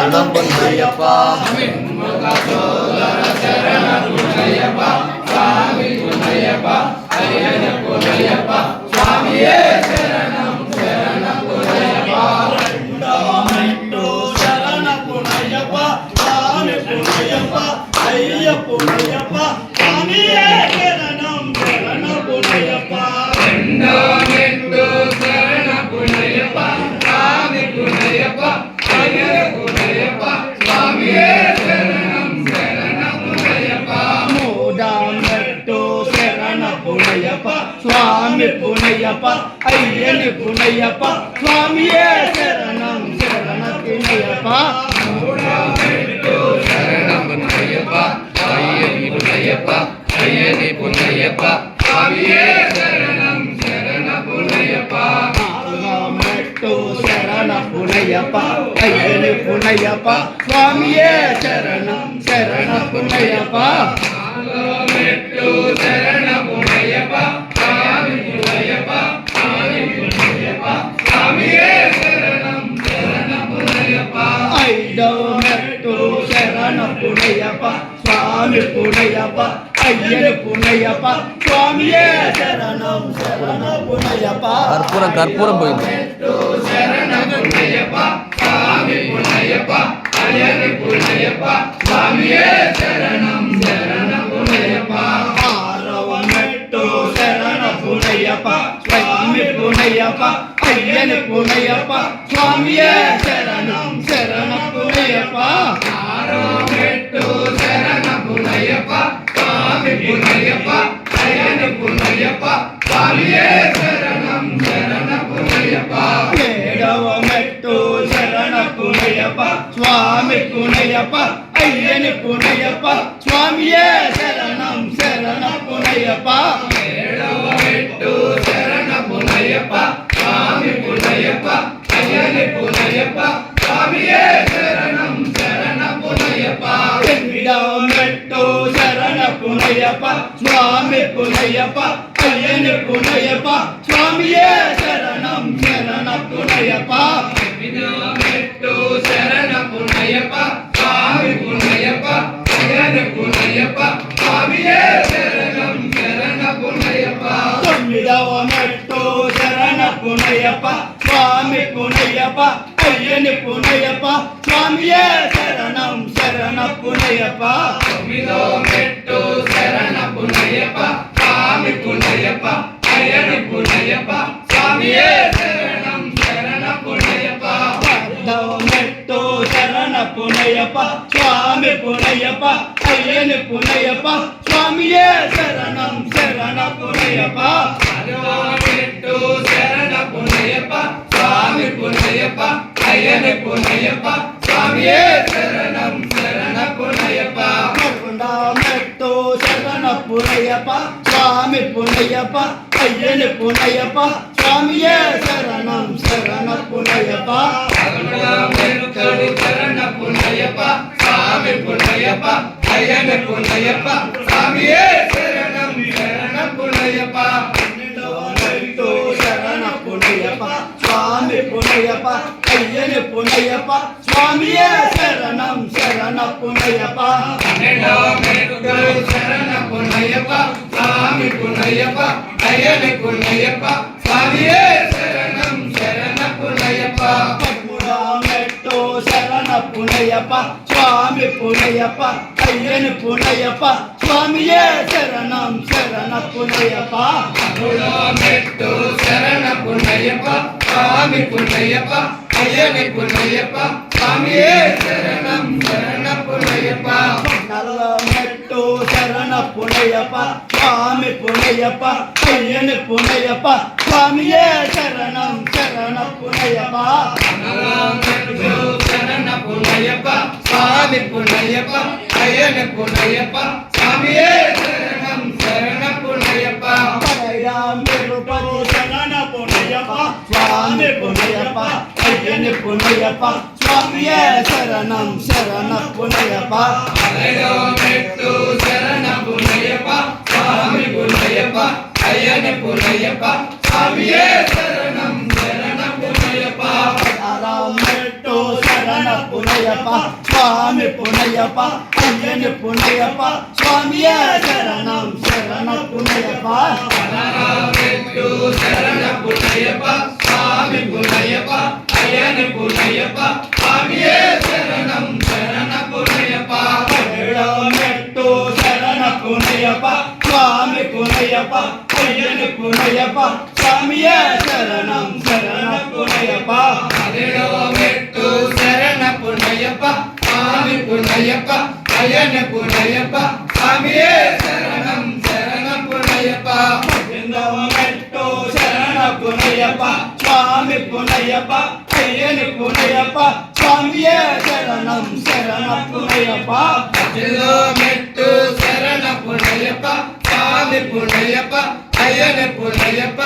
சரணம் பொன்னையப்பா மெட்டு புனையப்பா ஐயனி புனையப்பா சுவாமியே சரணம் சரணத்தினையப்பா புனையப்பா சரணம் பொன்னையப்பா ஐயனி பொன்னையப்பா ஐயனி பொன்னையப்பா சுவாமியே சரணம் சரண பொன்னையப்பா மெட்டு சரண புனையப்பா ஐயனி புனையப்பா சுவாமியே சரணம் சரண புனையப்பா. புனையப்பா சுவாமி புனையப்பா ஐயனி புனையப்பா சுவாமியே சரணம் சரண புனையப்பா கற்பூரம் கற்பூரம் போயிடுது ஆரவமெட்டு சரண புனையப்பா சுவாமி புனையப்பா ஐயனி புனையப்பா சுவாமியே சரணம் சரண புனையப்பா அரியணை புன்னையப்பா அரியணை புன்னையப்பா சுவாமி புன்னையப்பா அய்யனி புன்னையப்பா சுவாமியே சரணம் சரண புன்னையப்பா சரண புன்னையப்பா சுவாமி புன்னையப்பா அய்யனி புன்னையப்பா పులయ్యప్ప స్వామి పులయ్యప్ప అయ్యని పులయ్యప్ప స్వామియే శరణం శరణ పులయ్యప్ప. శరణ పులయ్యప్ప స్వామి పులయ్యప్ప అయ్యని పులయ్యప్ప స్వామియే శరణం శరణ పులయ్యప్ప. తొమ్మిదవ మెట్టు శరణ పులయ్యప్ప స్వామి పులయ్యప్ప ஐயனு புனையப்பா சுவாமியே சரணம் சரண புனையப்பா சுவாமிதோ மெட்டு சரண புனையப்பா சுவாமி புனையப்பா ஐயனு புனையப்பா சுவாமியே சரணம் சரண புனையப்பா வர்தோ மெட்டு சரண புனையப்பா சுவாமி புனையப்பா ஐயனு புனையப்பா சுவாமியே சரணம் சரண புனையப்பா வர்தோ மெட்டு சரண புனையப்பா சுவாமி புனையப்பா புனையனு புனையப்பா சுவாமியே சரணம் சரண புனையப்பா மெட்டோ சரண புனையப்பா சுவாமி புனையப்பா ஐயனு புனையப்பா சுவாமியே சரணம் சரண புனையப்பா சரண புனையப்பா சுவாமி புனையப்பா ஐயனு புனையப்பா சுவாமியே శరణి పునయప స్వామియే శరణం శరణ పునయప శరణ పునయప స్వామి పునయప అయ్యని పునయప స్వామియే శరణం శరణ పునయప మెట్టో శరణ పునయప స్వామి పునయప అయ్యని పునయప స్వామియే శరణం శరణ పునయప మెట్టు శరణ పునయప స్వామి పునయప ஐயனை புனையப்பா சாமியே சரணம் சரண புனையப்பா நல்லமெட்டோ சரண புனையப்பா சாமி புனையப்பா ஐயனு புனையப்பா சாமியே சரணம் சரண புனையப்பா நல்லமெட்டோ சரண புனையப்பா சாமி புனையப்பா ஐயனு புனையப்பா சாமியே சரணம் சரண புனையப்பா பரைராம் பெருபோ சரண புனையப்பா சுவாமி புனையப்பா ஐயனு புனையப்பா சுவாமியே சரணம் சரண புனையப்பா மெட்டு சரண புனையப்ப சுவாமி புனையப்ப ஐயன் புனையப்ப சுவாமியே சரணம் சரண புனையப்ப மெட்டு சரண புனையப்பா சுவாமி புனையப்பா ஐயனு புனையப்பா சுவாமியே சரணம் சரண புனையப்பா சரண புனையப்ப சுவாமி புனையப்ப ஐயன் புனையப்ப சுவாமியே சரணம் சரண புனையப்ப மெட்டு சரண புனையப்பா சுவாமி புனையப்பா ஐயனு புனையப்பா சுவாமியே சரணம் சரண புனையப்பா மெட்டு சரண புனையப்ப சுவாமி புனையப்ப ஐயன் புனையப்ப சுவாமியே புனையப்பா சுவாமியே சரணம் சரண புனையப்பா பதிலோ மெட்டு சரண புனையப்பா சாமி புனையப்பா ஐயன புனையப்பா